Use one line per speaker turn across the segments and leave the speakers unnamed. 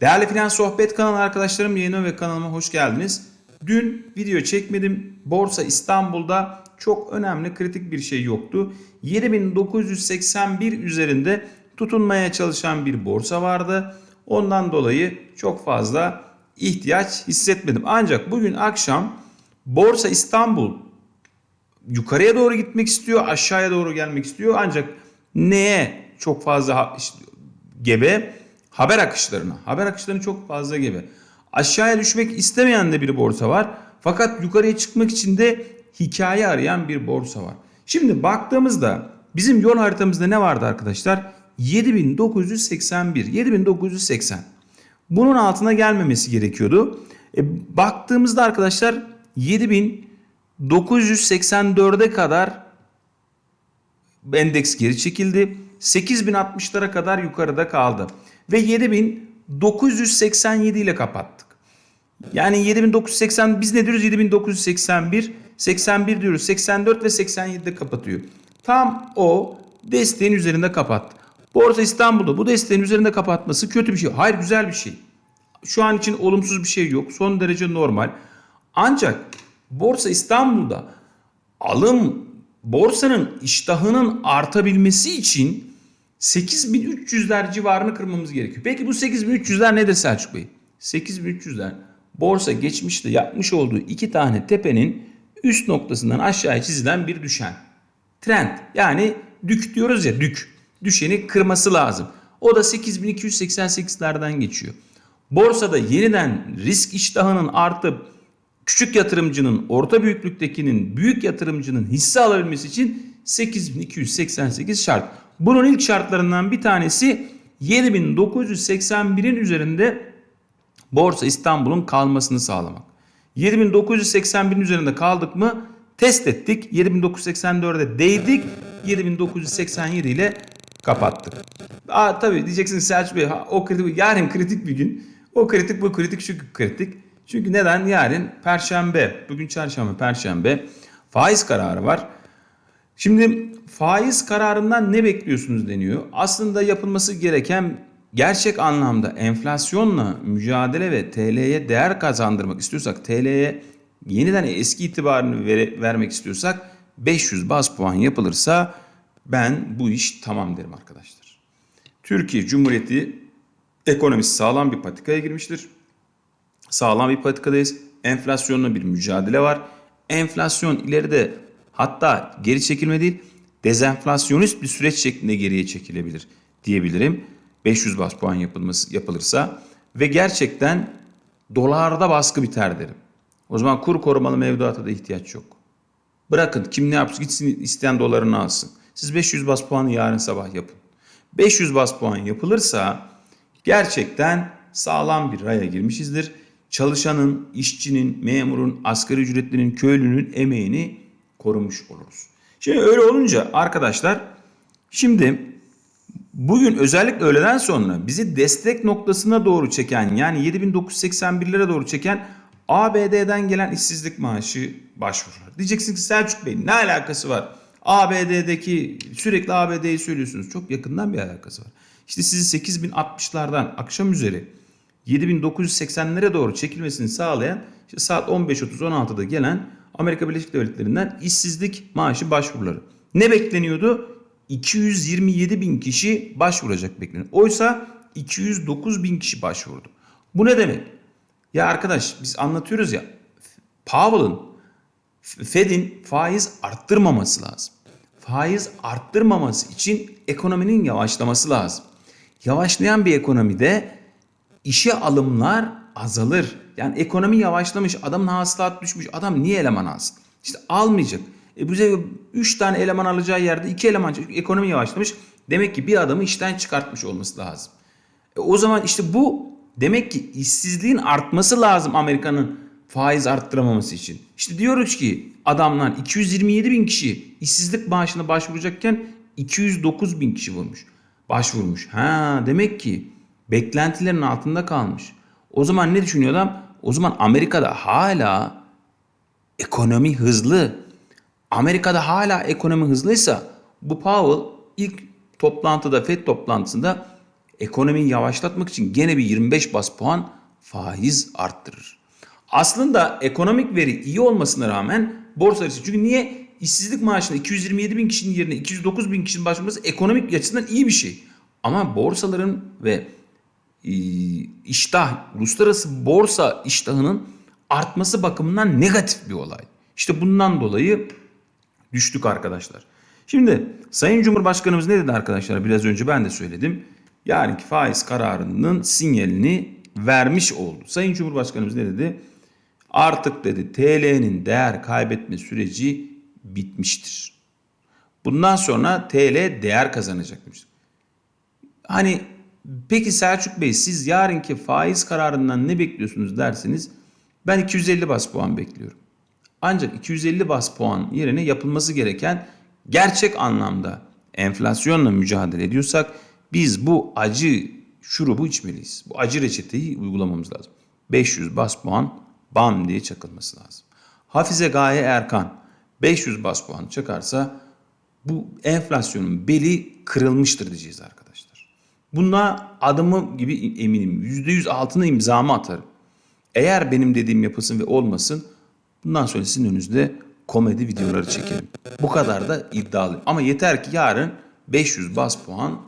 Değerli Finans Sohbet kanalı arkadaşlarım yayına ve kanalıma hoş geldiniz. Dün video çekmedim. Borsa İstanbul'da çok önemli kritik bir şey yoktu. 7981 üzerinde tutunmaya çalışan bir borsa vardı. Ondan dolayı çok fazla ihtiyaç hissetmedim. Ancak bugün akşam Borsa İstanbul yukarıya doğru gitmek istiyor, aşağıya doğru gelmek istiyor. Ancak neye çok fazla gebe? Haber akışlarına. Haber akışlarına çok fazla gebe. Aşağıya düşmek istemeyen de bir borsa var. Fakat yukarıya çıkmak için de hikaye arayan bir borsa var. Şimdi baktığımızda bizim yol haritamızda ne vardı arkadaşlar? 7981, 7980. Bunun altına gelmemesi gerekiyordu. E, baktığımızda arkadaşlar 7984'e kadar endeks geri çekildi. 8060'lara kadar yukarıda kaldı. Ve 7987 ile kapattık. Yani 7980 biz ne diyoruz? 7981, 81 diyoruz. 84 ve 87'de kapatıyor. Tam o desteğin üzerinde kapattı. Borsa İstanbul'da bu desteğin üzerinde kapatması kötü bir şey. Hayır güzel bir şey. Şu an için olumsuz bir şey yok. Son derece normal. Ancak Borsa İstanbul'da alım borsanın iştahının artabilmesi için 8300'ler civarını kırmamız gerekiyor. Peki bu 8300'ler nedir Selçuk Bey? 8300'ler borsa geçmişte yapmış olduğu iki tane tepenin üst noktasından aşağıya çizilen bir düşen. Trend yani dük diyoruz ya dük. Düşeni kırması lazım. O da 8288'lerden geçiyor. Borsada yeniden risk iştahının artıp küçük yatırımcının, orta büyüklüktekinin, büyük yatırımcının hisse alabilmesi için 8288 şart. Bunun ilk şartlarından bir tanesi 7981'in üzerinde Borsa İstanbul'un kalmasını sağlamak. 7981'in üzerinde kaldık mı test ettik. 7984'e değdik. 7987 ile kapattık. Aa, tabii diyeceksiniz Selçuk Bey o kritik, yarın kritik bir gün. O kritik bu kritik şu kritik. Çünkü neden? Yarın Perşembe, bugün Çarşamba, Perşembe faiz kararı var. Şimdi faiz kararından ne bekliyorsunuz deniyor. Aslında yapılması gereken gerçek anlamda enflasyonla mücadele ve TL'ye değer kazandırmak istiyorsak, TL'ye yeniden eski itibarını vere- vermek istiyorsak 500 bas puan yapılırsa ben bu iş tamam derim arkadaşlar. Türkiye Cumhuriyeti ekonomisi sağlam bir patikaya girmiştir sağlam bir patikadayız. Enflasyonla bir mücadele var. Enflasyon ileride hatta geri çekilme değil dezenflasyonist bir süreç şeklinde geriye çekilebilir diyebilirim. 500 bas puan yapılması yapılırsa ve gerçekten dolarda baskı biter derim. O zaman kur korumalı mevduata da ihtiyaç yok. Bırakın kim ne yapsın gitsin isteyen dolarını alsın. Siz 500 bas puanı yarın sabah yapın. 500 bas puan yapılırsa gerçekten sağlam bir raya girmişizdir. Çalışanın, işçinin, memurun, asgari ücretlinin, köylünün emeğini korumuş oluruz. Şimdi öyle olunca arkadaşlar şimdi bugün özellikle öğleden sonra bizi destek noktasına doğru çeken yani 7981'lere doğru çeken ABD'den gelen işsizlik maaşı başvurular. Diyeceksiniz ki Selçuk Bey ne alakası var? ABD'deki sürekli ABD'yi söylüyorsunuz. Çok yakından bir alakası var. İşte sizi 8060'lardan akşam üzeri 7980'lere doğru çekilmesini sağlayan işte saat 15.30-16'da gelen Amerika Birleşik Devletleri'nden işsizlik maaşı başvuruları. Ne bekleniyordu? 227 bin kişi başvuracak bekleniyor. Oysa 209 bin kişi başvurdu. Bu ne demek? Ya arkadaş biz anlatıyoruz ya Powell'ın Fed'in faiz arttırmaması lazım. Faiz arttırmaması için ekonominin yavaşlaması lazım. Yavaşlayan bir ekonomide işe alımlar azalır. Yani ekonomi yavaşlamış, adamın hasılat düşmüş. Adam niye eleman alsın? İşte almayacak. E sefer 3 tane eleman alacağı yerde 2 eleman ekonomi yavaşlamış. Demek ki bir adamı işten çıkartmış olması lazım. E o zaman işte bu demek ki işsizliğin artması lazım Amerika'nın faiz arttıramaması için. İşte diyoruz ki adamlar 227 bin kişi işsizlik maaşına başvuracakken 209 bin kişi vurmuş. Başvurmuş. Ha demek ki beklentilerin altında kalmış. O zaman ne düşünüyor adam? O zaman Amerika'da hala ekonomi hızlı. Amerika'da hala ekonomi hızlıysa bu Powell ilk toplantıda FED toplantısında ekonomiyi yavaşlatmak için gene bir 25 bas puan faiz arttırır. Aslında ekonomik veri iyi olmasına rağmen borsa riski. Çünkü niye? İşsizlik maaşına 227 bin kişinin yerine 209 bin kişinin başvurması ekonomik açıdan iyi bir şey. Ama borsaların ve iştah, uluslararası borsa iştahının artması bakımından negatif bir olay. İşte bundan dolayı düştük arkadaşlar. Şimdi Sayın Cumhurbaşkanımız ne dedi arkadaşlar? Biraz önce ben de söyledim. Yarınki faiz kararının sinyalini vermiş oldu. Sayın Cumhurbaşkanımız ne dedi? Artık dedi TL'nin değer kaybetme süreci bitmiştir. Bundan sonra TL değer kazanacak demiştir. Hani peki Selçuk Bey siz yarınki faiz kararından ne bekliyorsunuz derseniz ben 250 bas puan bekliyorum. Ancak 250 bas puan yerine yapılması gereken gerçek anlamda enflasyonla mücadele ediyorsak biz bu acı şurubu içmeliyiz. Bu acı reçeteyi uygulamamız lazım. 500 bas puan bam diye çakılması lazım. Hafize Gaye Erkan 500 bas puan çakarsa bu enflasyonun beli kırılmıştır diyeceğiz arkadaşlar. Buna adımı gibi eminim. %100 altına imzamı atarım. Eğer benim dediğim yapılsın ve olmasın bundan sonra sizin önünüzde komedi videoları çekerim. Bu kadar da iddialıyım. Ama yeter ki yarın 500 bas puan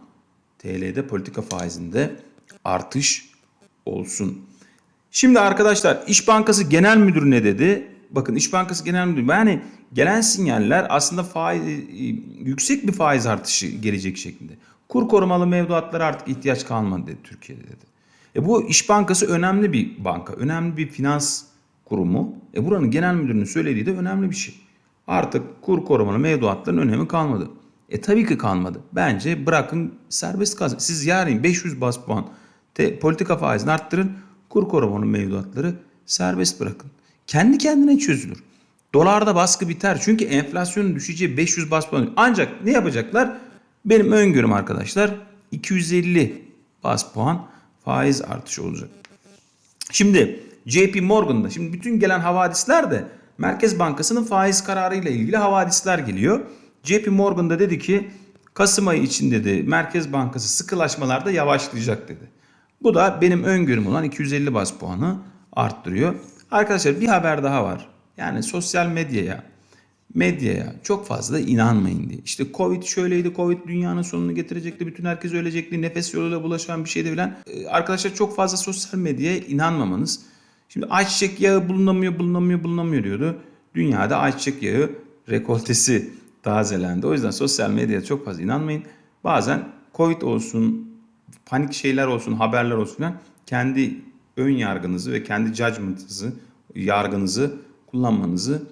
TL'de politika faizinde artış olsun. Şimdi arkadaşlar İş Bankası Genel Müdürü ne dedi? Bakın İş Bankası Genel Müdürü yani gelen sinyaller aslında faiz, yüksek bir faiz artışı gelecek şeklinde. Kur korumalı mevduatlara artık ihtiyaç kalmadı dedi Türkiye'de dedi. E bu İş Bankası önemli bir banka, önemli bir finans kurumu. E buranın genel müdürünün söylediği de önemli bir şey. Artık kur korumalı mevduatların önemi kalmadı. E tabii ki kalmadı. Bence bırakın serbest kalsın. Siz yarın 500 bas puan te, politika faizini arttırın. Kur korumalı mevduatları serbest bırakın. Kendi kendine çözülür. Dolarda baskı biter. Çünkü enflasyonun düşeceği 500 bas puan. Ancak ne yapacaklar? Benim öngörüm arkadaşlar 250 bas puan faiz artışı olacak. Şimdi JP Morgan'da şimdi bütün gelen havadisler de Merkez Bankası'nın faiz kararı ile ilgili havadisler geliyor. JP Morgan'da dedi ki Kasım ayı için dedi Merkez Bankası sıkılaşmalarda yavaşlayacak dedi. Bu da benim öngörüm olan 250 bas puanı arttırıyor. Arkadaşlar bir haber daha var. Yani sosyal medyaya, medyaya çok fazla inanmayın diye. İşte Covid şöyleydi, Covid dünyanın sonunu getirecekti, bütün herkes ölecekti, nefes yoluyla bulaşan bir şeydi filan. Ee, arkadaşlar çok fazla sosyal medyaya inanmamanız. Şimdi ayçiçek yağı bulunamıyor, bulunamıyor, bulunamıyor diyordu. Dünyada ayçiçek yağı rekoltesi tazelendi. O yüzden sosyal medyaya çok fazla inanmayın. Bazen Covid olsun, panik şeyler olsun, haberler olsun filan kendi ön yargınızı ve kendi judgment'ınızı, yargınızı kullanmanızı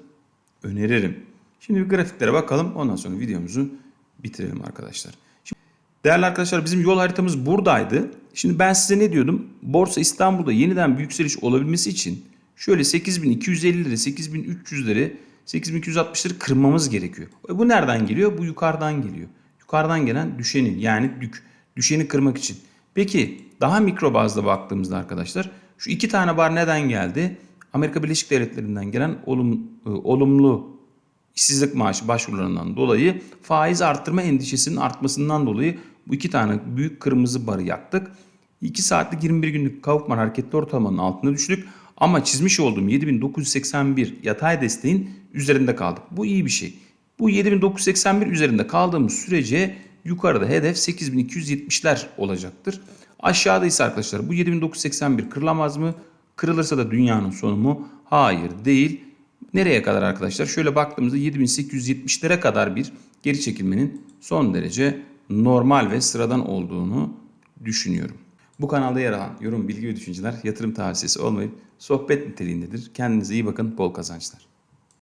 öneririm. Şimdi bir grafiklere bakalım. Ondan sonra videomuzu bitirelim arkadaşlar. Şimdi, değerli arkadaşlar bizim yol haritamız buradaydı. Şimdi ben size ne diyordum? Borsa İstanbul'da yeniden bir yükseliş olabilmesi için şöyle 8250'leri, 8300'leri, 8260'ları kırmamız gerekiyor. E bu nereden geliyor? Bu yukarıdan geliyor. Yukarıdan gelen düşenin yani dük. Düşeni kırmak için. Peki daha mikro bazda baktığımızda arkadaşlar şu iki tane bar neden geldi? Amerika Birleşik Devletleri'nden gelen olum, e, olumlu işsizlik maaşı başvurularından dolayı faiz arttırma endişesinin artmasından dolayı bu iki tane büyük kırmızı barı yaktık. 2 saatlik 21 günlük Kaufman hareketli ortalamanın altına düştük. Ama çizmiş olduğum 7981 yatay desteğin üzerinde kaldık. Bu iyi bir şey. Bu 7981 üzerinde kaldığımız sürece yukarıda hedef 8270'ler olacaktır. Aşağıda ise arkadaşlar bu 7981 kırılamaz mı? Kırılırsa da dünyanın sonu mu? Hayır değil. Nereye kadar arkadaşlar? Şöyle baktığımızda 7870'lere kadar bir geri çekilmenin son derece normal ve sıradan olduğunu düşünüyorum. Bu kanalda yer alan yorum, bilgi ve düşünceler yatırım tavsiyesi olmayıp sohbet niteliğindedir. Kendinize iyi bakın, bol kazançlar.